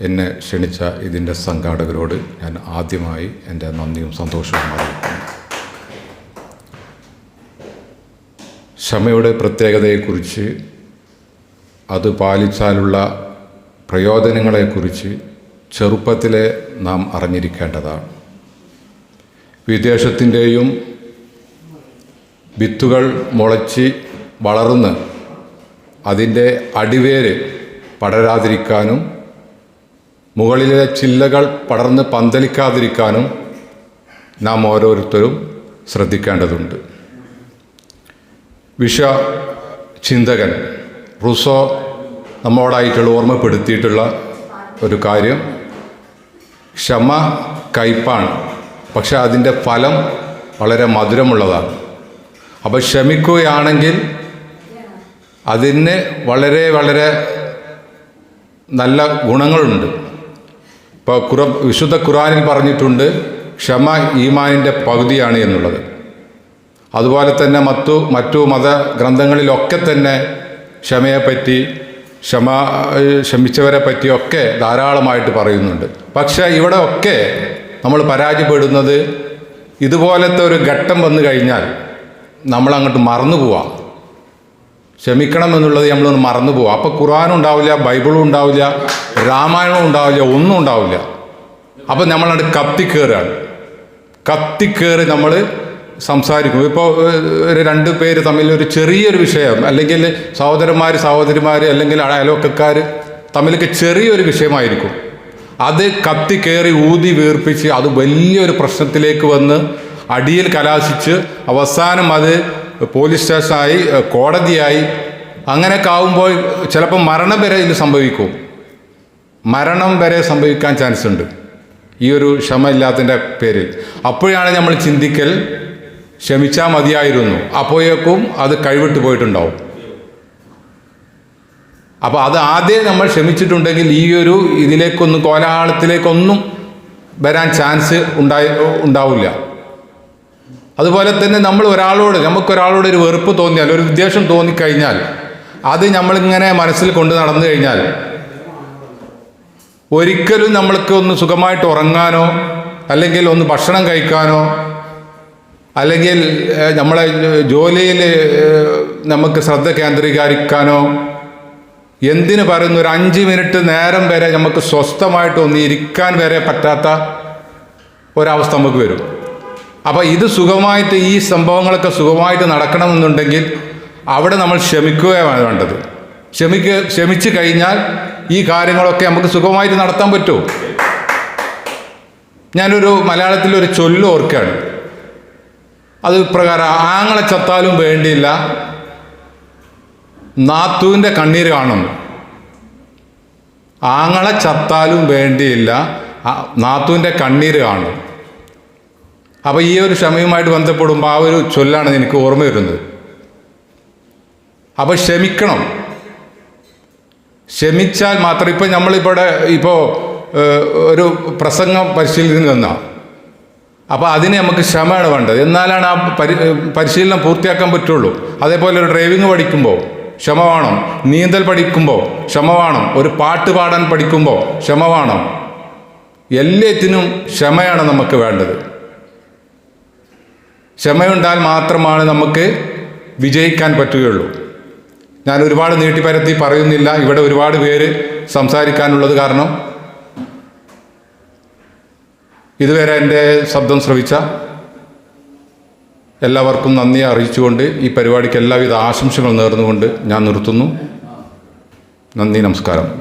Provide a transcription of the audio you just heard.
എന്നെ ക്ഷണിച്ച ഇതിന്റെ സംഘാടകരോട് ഞാൻ ആദ്യമായി എന്റെ നന്ദിയും സന്തോഷവും അറിയിക്കുന്നു. ക്ഷമയുടെ പ്രത്യേകതയെക്കുറിച്ച് അത് പാലിച്ചാലുള്ള പ്രയോജനങ്ങളെക്കുറിച്ച് ചെറുപ്പത്തിലെ നാം അറിഞ്ഞിരിക്കേണ്ടതാണ്. വിദേശത്തിന്റെയും വിത്തുകൾ മുളച്ച് വളർന്ന് അതിന്റെ അടിവേര് പടരാതിരിക്കാനും മുകളിലെ ചില്ലകൾ പടർന്ന് പന്തലിക്കാതിരിക്കാനും നാം ഓരോരുത്തരും ശ്രദ്ധിക്കേണ്ടതുണ്ട്. വിഷ ചിന്തകൻ റുസോ നമ്മോടായിട്ടുള്ള ഓർമ്മപ്പെടുത്തിയിട്ടുള്ള ഒരു കാര്യം. ക്ഷമ കയ്പാണ് പക്ഷെ അതിന്റെ ഫലം വളരെ മധുരമുള്ളതാണ്. അപ്പോൾ ക്ഷമിക്കുകയാണെങ്കിൽ അതിന് വളരെ വളരെ നല്ല ഗുണങ്ങളുണ്ട്. ഇപ്പോൾ ഖുറ വിശുദ്ധ ഖുറാനിൽ പറഞ്ഞിട്ടുണ്ട് ക്ഷമ ഈമാനിന്റെ പകുതിയാണ് എന്നുള്ളത്. അതുപോലെ തന്നെ മറ്റു മറ്റു മത ഗ്രന്ഥങ്ങളിലൊക്കെ തന്നെ ക്ഷമയെപ്പറ്റി ക്ഷമ ക്ഷമിച്ചവരെ പറ്റിയൊക്കെ ധാരാളമായിട്ട് പറയുന്നുണ്ട്. പക്ഷേ ഇവിടെ ഒക്കെ നമ്മൾ പരാജയപ്പെടുന്നത് ഇതുപോലത്തെ ഒരു ഘട്ടം വന്നു കഴിഞ്ഞാൽ നമ്മളങ്ങോട്ട് മറന്നു പോവാം. ക്ഷമിക്കണം എന്നുള്ളത് നമ്മളൊന്ന് മറന്നു പോകും അപ്പോൾ ഖുർആാനും ഉണ്ടാവില്ല ബൈബിളും ഉണ്ടാവില്ല രാമായണവും ഉണ്ടാവില്ല ഒന്നും ഉണ്ടാവില്ല. അപ്പോൾ നമ്മളത് കത്തിക്കേറുകയാണ് കത്തിക്കേറി നമ്മൾ സംസാരിക്കും. ഇപ്പോൾ ഒരു രണ്ട് പേര് തമ്മിൽ ഒരു ചെറിയൊരു വിഷയം അല്ലെങ്കിൽ സഹോദരന്മാർ സഹോദരിമാർ അല്ലെങ്കിൽ അയലോക്കക്കാർ തമ്മിലൊക്കെ ചെറിയൊരു വിഷയമായിരിക്കും. അത് കത്തിക്കേറി ഊതി വീർപ്പിച്ച് അത് വലിയൊരു പ്രശ്നത്തിലേക്ക് വന്ന് അടിയിൽ കലാശിച്ച് അവസാനം അത് പോലീസ് സ്റ്റേഷനായി കോടതിയായി അങ്ങനെയൊക്കെ ആവുമ്പോൾ ചിലപ്പോൾ മരണം വരെ ഇത് സംഭവിക്കും. മരണം വരെ സംഭവിക്കാൻ ചാൻസ് ഉണ്ട്. ഈ ഒരു ക്ഷമ ഇല്ലാത്തതിന്റെ പേരിൽ. അപ്പോഴാണ് നമ്മൾ ചിന്തിക്കൽ ക്ഷമിച്ചാൽ മതിയായിരുന്നു. അപ്പോഴേക്കും അത് കഴിവിട്ട് പോയിട്ടുണ്ടാവും. അപ്പോൾ അത് ആദ്യം നമ്മൾ ക്ഷമിച്ചിട്ടുണ്ടെങ്കിൽ ഈ ഒരു ഇതിലേക്കൊന്നും കോലാഹലത്തിലേക്കൊന്നും വരാൻ ചാൻസ് ഉണ്ടായി ഉണ്ടാവില്ല. അതുപോലെ തന്നെ നമ്മൾ ഒരാളോട് നമുക്കൊരാളോട് ഒരു വെറുപ്പ് തോന്നിയാൽ ഒരു വിദ്വേഷം തോന്നിക്കഴിഞ്ഞാൽ അത് നമ്മളിങ്ങനെ മനസ്സിൽ കൊണ്ട് നടന്നു കഴിഞ്ഞാൽ ഒരിക്കലും നമ്മൾക്ക് ഒന്ന് സുഖമായിട്ട് ഉറങ്ങാനോ അല്ലെങ്കിൽ ഒന്ന് ഭക്ഷണം കഴിക്കാനോ അല്ലെങ്കിൽ നമ്മളെ ജോലിയിൽ നമുക്ക് ശ്രദ്ധ കേന്ദ്രീകരിക്കാനോ എന്തിനു പറയുന്ന ഒരു അഞ്ച് മിനിറ്റ് നേരം വരെ നമുക്ക് സ്വസ്ഥമായിട്ട് ഒന്ന് ഇരിക്കാൻ വരെ പറ്റാത്ത ഒരവസ്ഥ നമുക്ക് വരും. അപ്പോൾ ഇത് സുഖമായിട്ട് ഈ സംഭവങ്ങളൊക്കെ സുഖമായിട്ട് നടക്കണമെന്നുണ്ടെങ്കിൽ അവിടെ നമ്മൾ ക്ഷമിക്കുകയാണ് വേണ്ടത്. ക്ഷമിക്കുക ക്ഷമിച്ചു കഴിഞ്ഞാൽ ഈ കാര്യങ്ങളൊക്കെ നമുക്ക് സുഖമായിട്ട് നടത്താൻ പറ്റുമോ ഞാനൊരു മലയാളത്തിലൊരു ചൊല്ല് ഓർക്കുകയാണ്. അത് പ്രകാരം ആങ്ങളെ ചത്താലും വേണ്ടിയില്ല. നാത്തുവിന്റെ കണ്ണീര് കാണുന്നു. ആങ്ങളെ ചത്താലും വേണ്ടിയില്ല. നാത്തുവിന്റെ കണ്ണീര് കാണും അപ്പോൾ ഈ ഒരു ക്ഷമയുമായിട്ട് ബന്ധപ്പെടുമ്പോൾ ആ ഒരു ചൊല്ലാണ് എനിക്ക് ഓർമ്മ വരുന്നത്. അപ്പോൾ ക്ഷമിക്കണം. ക്ഷമിച്ചാൽ മാത്രം ഇപ്പം നമ്മളിവിടെ ഇപ്പോൾ ഒരു പ്രസംഗം പരിശീലനത്തിന് നിന്നാണ് അപ്പോൾ അതിനെ നമുക്ക് ക്ഷമയാണ് വേണ്ടത്. എന്നാലാണ് ആ പരി പരിശീലനം പൂർത്തിയാക്കാൻ പറ്റുള്ളൂ. അതേപോലെ ഒരു ഡ്രൈവിംഗ് പഠിക്കുമ്പോൾ ക്ഷമ വേണം. നീന്തൽ പഠിക്കുമ്പോൾ ക്ഷമ വേണം. ഒരു പാട്ട് പാടാൻ പഠിക്കുമ്പോൾ ക്ഷമ വേണം. എല്ലാത്തിനും ക്ഷമയാണ് നമുക്ക് വേണ്ടത്. ക്ഷമയുണ്ടാൽ മാത്രമാണ് നമുക്ക് വിജയിക്കാൻ പറ്റുകയുള്ളൂ. ഞാൻ ഒരുപാട് നീട്ടിപ്പരത്തി പറയുന്നില്ല. ഇവിടെ ഒരുപാട് പേര് സംസാരിക്കാനുള്ളത് കാരണം ഇതുവരെ എന്റെ ശബ്ദം ശ്രവിച്ച എല്ലാവർക്കും നന്ദി അറിയിച്ചുകൊണ്ട് ഈ പരിപാടിക്ക് എല്ലാവിധ ആശംസകൾ നേർന്നുകൊണ്ട് ഞാൻ നിർത്തുന്നു. നന്ദി നമസ്കാരം.